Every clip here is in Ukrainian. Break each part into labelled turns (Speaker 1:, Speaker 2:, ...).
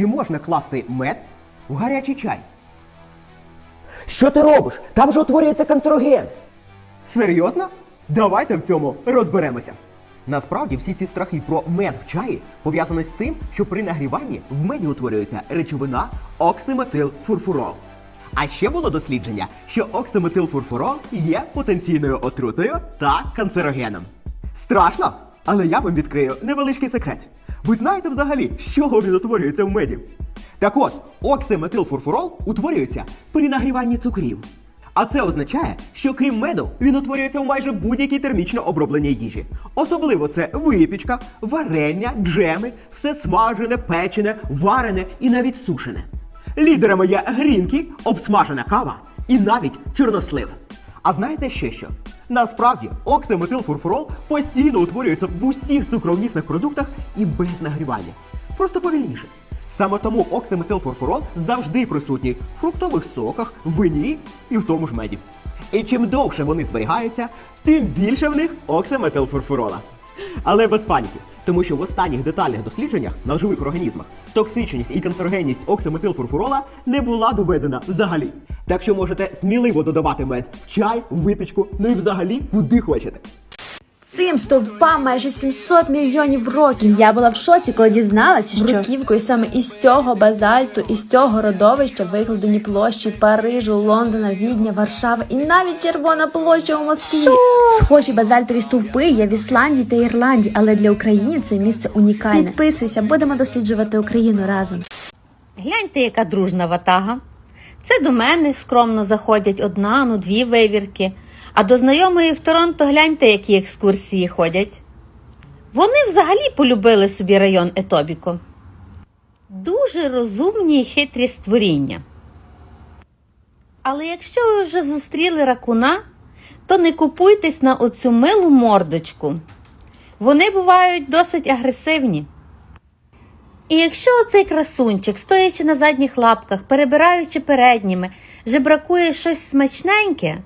Speaker 1: чи можна класти мед в гарячий чай?
Speaker 2: Що ти робиш? Там же утворюється канцероген.
Speaker 1: Серйозно? Давайте в цьому розберемося. Насправді всі ці страхи про мед в чаї пов'язані з тим, що при нагріванні в меді утворюється речовина оксиметилфурфурол. А ще було дослідження, що оксиметилфурфурол є потенційною отрутою та канцерогеном. Страшно? Але я вам відкрию невеличкий секрет. Ви знаєте взагалі, чого він утворюється в меді? Так от, оксиметилфурфурол утворюється при нагріванні цукрів. А це означає, що крім меду, він утворюється в майже будь-якій термічно обробленій їжі. Особливо це випічка, варення, джеми, все смажене, печене, варене і навіть сушене. Лідерами є грінки, обсмажена кава і навіть чорнослив. А знаєте ще що? Насправді, оксиметилфурфурол постійно утворюється в усіх цукровмісних продуктах і без нагрівання. Просто повільніше. Саме тому оксиметилфурфурол завжди присутній в фруктових соках, вині і в тому ж меді. І чим довше вони зберігаються, тим більше в них оксиметилфурфурола. Але без паніки, тому що в останніх детальних дослідженнях на живих організмах токсичність і канцерогенність оксиметилфурфурола не була доведена взагалі. Так що можете сміливо додавати мед в чай, в випічку, ну і взагалі куди хочете.
Speaker 3: Цим стовпам майже 700 мільйонів років. Я була в шоці, коли дізналася, що бруківкою саме із цього базальту, із цього родовища викладені площі Парижу, Лондона, Відня, Варшави і навіть Червона площа у Москві. Схожі базальтові стовпи є в Ісландії та Ірландії, але для України це місце унікальне. Підписуйся, будемо досліджувати Україну разом.
Speaker 4: Гляньте, яка дружна ватага. Це до мене скромно заходять одна, ну дві вивірки. А до знайомої в Торонто гляньте, які екскурсії ходять. Вони взагалі полюбили собі район Етобіко. Дуже розумні і хитрі створіння. Але якщо ви вже зустріли ракуна, то не купуйтесь на оцю милу мордочку. Вони бувають досить агресивні. І якщо оцей красунчик, стоячи на задніх лапках, перебираючи передніми, жебракує щось смачненьке,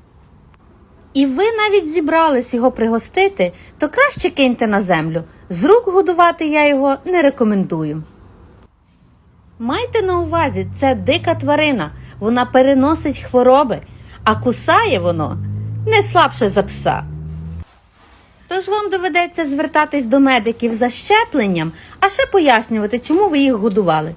Speaker 4: і ви навіть зібрались його пригостити, то краще киньте на землю. З рук годувати я його не рекомендую. Майте на увазі, це дика тварина, вона переносить хвороби, а кусає воно не слабше за пса. Тож вам доведеться звертатись до медиків за щепленням, а ще пояснювати, чому ви їх годували.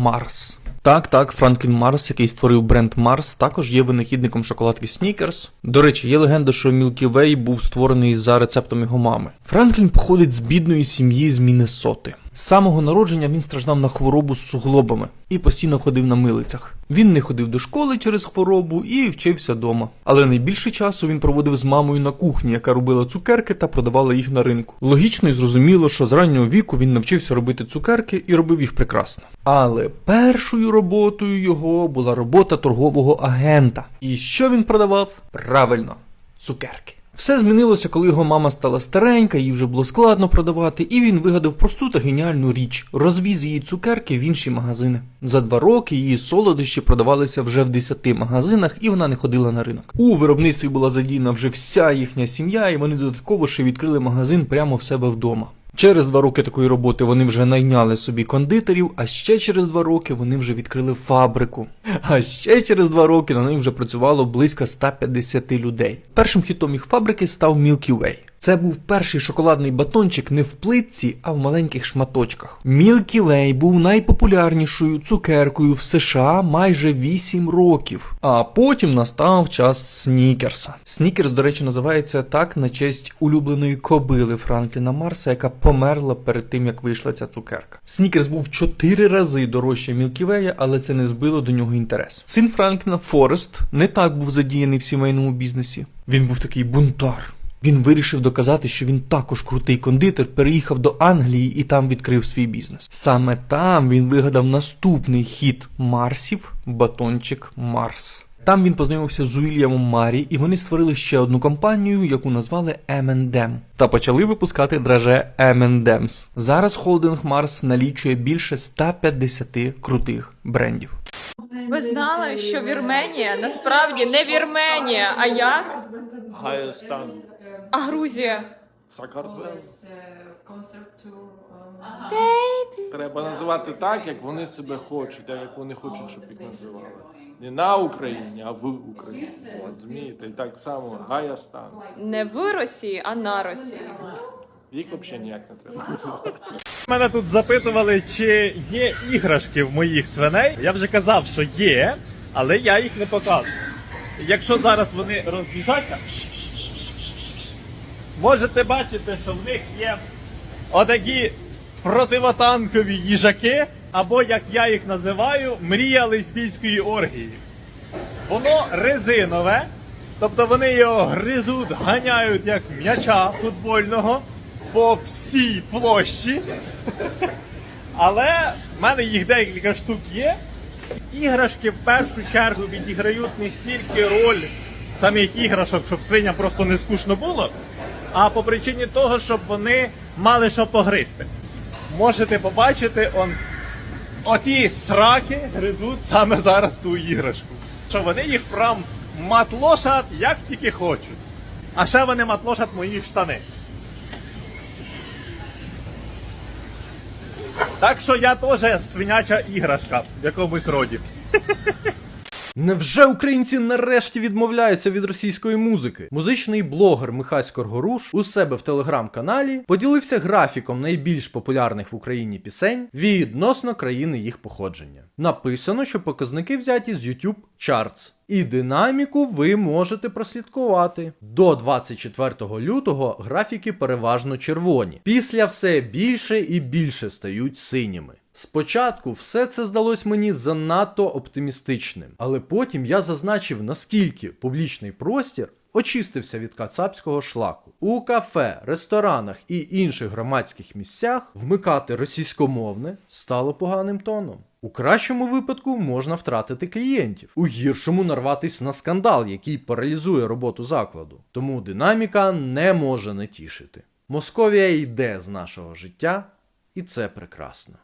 Speaker 5: Марс. Так, так, Франклін Марс, який створив бренд Марс, також є винахідником шоколадки Снікерс. До речі, є легенда, що Мілківей був створений за рецептом його мами. Франклін походить з бідної сім'ї з Міннесоти. З самого народження він страждав на хворобу з суглобами і постійно ходив на милицях. Він не ходив до школи через хворобу і вчився дома. Але найбільше часу він проводив з мамою на кухні, яка робила цукерки та продавала їх на ринку. Логічно і зрозуміло, що з раннього віку він навчився робити цукерки і робив їх прекрасно. Але першою роботою його була робота торгового агента. І що він продавав? Правильно, цукерки. Все змінилося, коли його мама стала старенька, їй вже було складно продавати, і він вигадав просту та геніальну річ розвіз її цукерки в інші магазини. За два роки її солодощі продавалися вже в 10 магазинах, і вона не ходила на ринок. У виробництві була задіяна вже вся їхня сім'я, і вони додатково ще відкрили магазин прямо в себе вдома. Через два роки такої роботи вони вже найняли собі кондитерів, а ще через два роки вони вже відкрили фабрику. А ще через два роки на них вже працювало близько 150 людей. Першим хітом їх фабрики став Milky Way. Це був перший шоколадний батончик не в плитці, а в маленьких шматочках. Milky Way був найпопулярнішою цукеркою в США майже 8 років. А потім настав час Снікерса. Снікерс, до речі, називається так на честь улюбленої кобили Франкліна Марса, яка померла перед тим, як вийшла ця цукерка. Снікерс був 4 рази дорожче Way, але це не збило до нього інтерес. Син Франкліна Форест не так був задіяний в сімейному бізнесі. Він був такий бунтар. Він вирішив доказати, що він також крутий кондитер, переїхав до Англії і там відкрив свій бізнес. Саме там він вигадав наступний хід Марсів батончик Марс. Там він познайомився з Уільямом Марі, і вони створили ще одну компанію, яку назвали M&M. Та почали випускати драже M&M's. Зараз холдинг Марс налічує більше 150 крутих брендів.
Speaker 6: Ви знали, що Вірменія насправді не Вірменія, а як?
Speaker 7: Гайостан.
Speaker 6: А Грузія?
Speaker 7: Треба називати так, як вони себе хочуть, а як вони хочуть, щоб їх називали. Не на Україні, а в Україні. Розумієте? І так само Гаястан.
Speaker 6: Не в Росії, а на Росії.
Speaker 7: Їх взагалі ніяк не треба називати.
Speaker 8: Мене тут запитували, чи є іграшки в моїх свиней. Я вже казав, що є, але я їх не показую. Якщо зараз вони розбіжаться, можете бачити, що в них є отакі противотанкові їжаки, або як я їх називаю, мрія лесбійської оргії. Воно резинове, тобто вони його гризуть, ганяють як м'яча футбольного по всій площі. Але в мене їх декілька штук є. Іграшки в першу чергу відіграють не стільки роль самих іграшок, щоб свиням просто не скучно було, а по причині того, щоб вони мали що погризти. Можете побачити, он, оті сраки гризуть саме зараз ту іграшку. Що вони їх прям матлошать як тільки хочуть. А ще вони матлошать мої штани. Так що я теж свиняча іграшка в якомусь роді.
Speaker 9: Невже українці нарешті відмовляються від російської музики? Музичний блогер Михась Коргоруш у себе в телеграм-каналі поділився графіком найбільш популярних в Україні пісень відносно країни їх походження. Написано, що показники взяті з YouTube Charts. І динаміку ви можете прослідкувати. До 24 лютого графіки переважно червоні. Після все більше і більше стають синіми. Спочатку все це здалось мені занадто оптимістичним, але потім я зазначив, наскільки публічний простір очистився від кацапського шлаку. У кафе, ресторанах і інших громадських місцях вмикати російськомовне стало поганим тоном. У кращому випадку можна втратити клієнтів, у гіршому нарватись на скандал, який паралізує роботу закладу. Тому динаміка не може не тішити. Московія йде з нашого життя, і це прекрасно.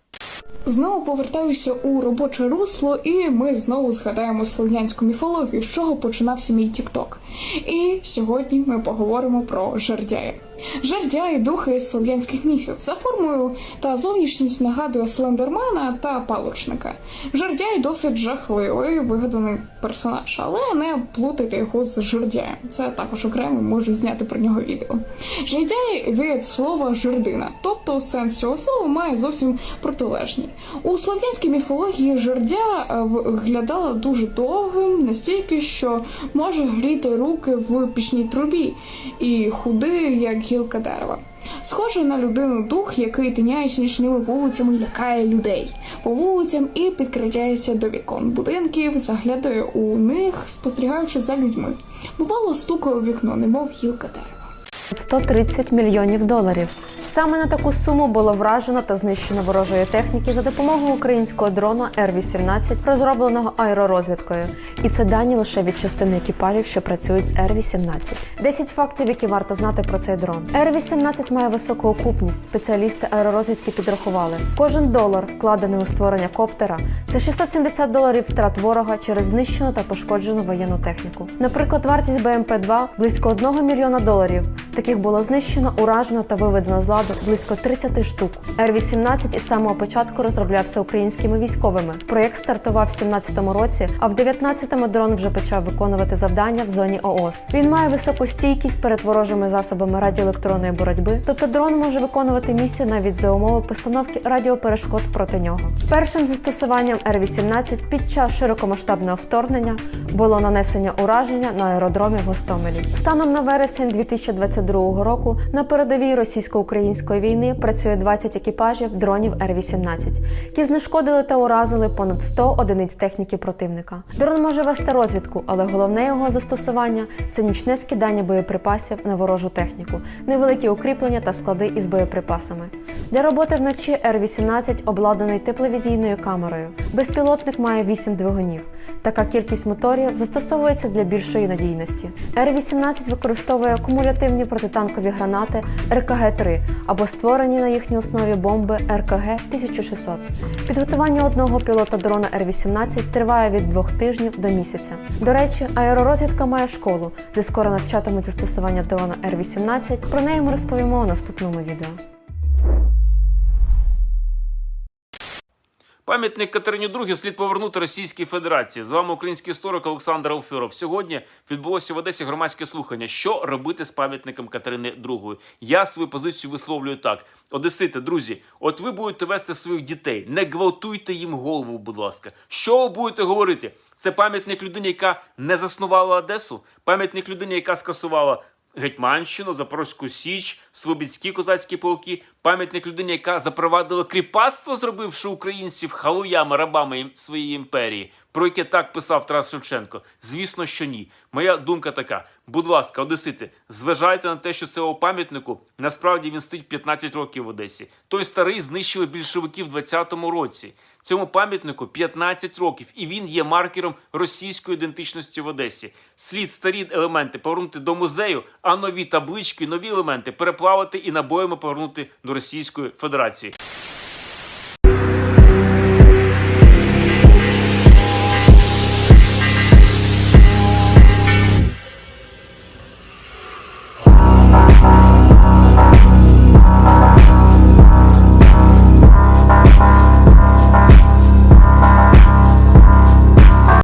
Speaker 10: Знову повертаюся у робоче русло, і ми знову згадаємо слов'янську міфологію, з чого починався мій тікток. І сьогодні ми поговоримо про жердяя. Жердяї духи слов'янських міфів за формою та зовнішністю нагадує слендермена та палочника. Жердяй досить жахливий вигаданий персонаж, але не плутайте його з жердяєм. Це також окремо можу зняти про нього відео. Жердяй від слова жердина, тобто сенс цього слова має зовсім протилежний. У слов'янській міфології жердя е, виглядала дуже довгим, настільки, що може гріти руки в пічній трубі, і худий, як гілка дерева. Схоже на людину дух, який тиняється нічними вулицями, лякає людей по вулицям і підкрадається до вікон будинків, заглядає у них, спостерігаючи за людьми. Бувало, стукає у вікно, немов гілка дерева.
Speaker 11: 130 мільйонів доларів. Саме на таку суму було вражено та знищено ворожої техніки за допомогою українського дрона Р-18, розробленого аеророзвідкою. І це дані лише від частини екіпажів, що працюють з Р-18. 10 фактів, які варто знати про цей дрон. Р-18 має високу окупність. Спеціалісти аеророзвідки підрахували. Кожен долар, вкладений у створення коптера, це 670 доларів втрат ворога через знищену та пошкоджену воєнну техніку. Наприклад, вартість БМП-2 близько 1 мільйона доларів. Таких було знищено, уражено та виведено з ладу близько 30 штук. Р-18 із самого початку розроблявся українськими військовими. Проєкт стартував в 17-му році, а в 19-му дрон вже почав виконувати завдання в зоні ООС. Він має високу стійкість перед ворожими засобами радіоелектронної боротьби, тобто дрон може виконувати місію навіть за умови постановки радіоперешкод проти нього. Першим застосуванням Р-18 під час широкомасштабного вторгнення було нанесення ураження на аеродромі в Гостомелі. Станом на вересень 2022 року на передовій російсько-української війни працює 20 екіпажів дронів Р-18, які знешкодили та уразили понад 100 одиниць техніки противника. Дрон може вести розвідку, але головне його застосування це нічне скидання боєприпасів на ворожу техніку, невеликі укріплення та склади із боєприпасами. Для роботи вночі Р-18 обладнаний тепловізійною камерою. Безпілотник має 8 двигунів. Така кількість моторів застосовується для більшої надійності. Р-18 використовує кумулятивні протитанкові гранати РКГ-3, або створені на їхній основі бомби РКГ-1600. Підготування одного пілота дрона Р-18 триває від двох тижнів до місяця. До речі, аеророзвідка має школу, де скоро навчатимуть застосування дрона Р-18. Про неї ми розповімо у наступному відео.
Speaker 12: Пам'ятник Катерині II слід повернути Російській Федерації. З вами український історик Олександр Алфьоров. Сьогодні відбулося в Одесі громадське слухання. Що робити з пам'ятником Катерини II? Я свою позицію висловлюю так: Одесити, друзі, от ви будете вести своїх дітей, не гвалтуйте їм голову, будь ласка. Що ви будете говорити? Це пам'ятник людині, яка не заснувала Одесу, пам'ятник людині, яка скасувала Гетьманщину, Запорозьку Січ, Слобідські козацькі полки, пам'ятник людині, яка запровадила кріпацтво, зробивши українців халуями, рабами своєї імперії, про яке так писав Тарас Шевченко. Звісно, що ні. Моя думка така: будь ласка, одесити, зважайте на те, що цього пам'ятнику насправді він стоїть 15 років в Одесі. Той старий знищили більшовики в 20-му році. Цьому пам'ятнику 15 років, і він є маркером російської ідентичності в Одесі. Слід старі елементи повернути до музею, а нові таблички, нові елементи переплавити і набоями повернути до Російської Федерації.